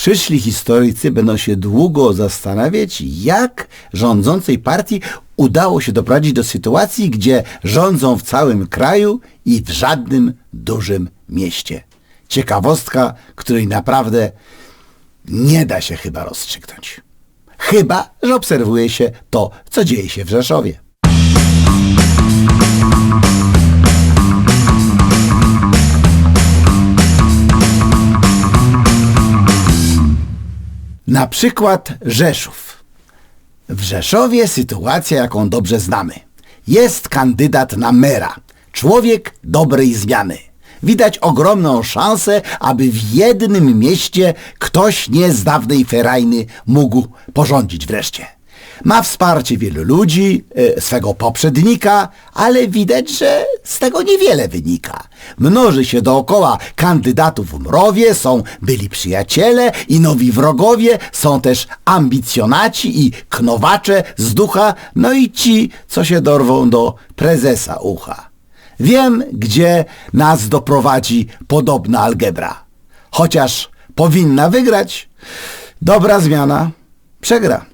Przyszli historycy będą się długo zastanawiać, jak rządzącej partii udało się doprowadzić do sytuacji, gdzie rządzą w całym kraju i w żadnym dużym mieście. Ciekawostka, której naprawdę nie da się chyba rozstrzygnąć. Chyba, że obserwuje się to, co dzieje się w Rzeszowie. Na przykład Rzeszów. W Rzeszowie sytuacja, jaką dobrze znamy. Jest kandydat na mera. Człowiek dobrej zmiany. Widać ogromną szansę, aby w jednym mieście ktoś nie z dawnej ferajny mógł porządzić wreszcie. Ma wsparcie wielu ludzi, e, swego poprzednika, ale widać, że z tego niewiele wynika. Mnoży się dookoła kandydatów w mrowie, są byli przyjaciele i nowi wrogowie, są też ambicjonaci i knowacze z ducha, no i ci, co się dorwą do prezesa ucha. Wiem, gdzie nas doprowadzi podobna algebra. Chociaż powinna wygrać, dobra zmiana przegra.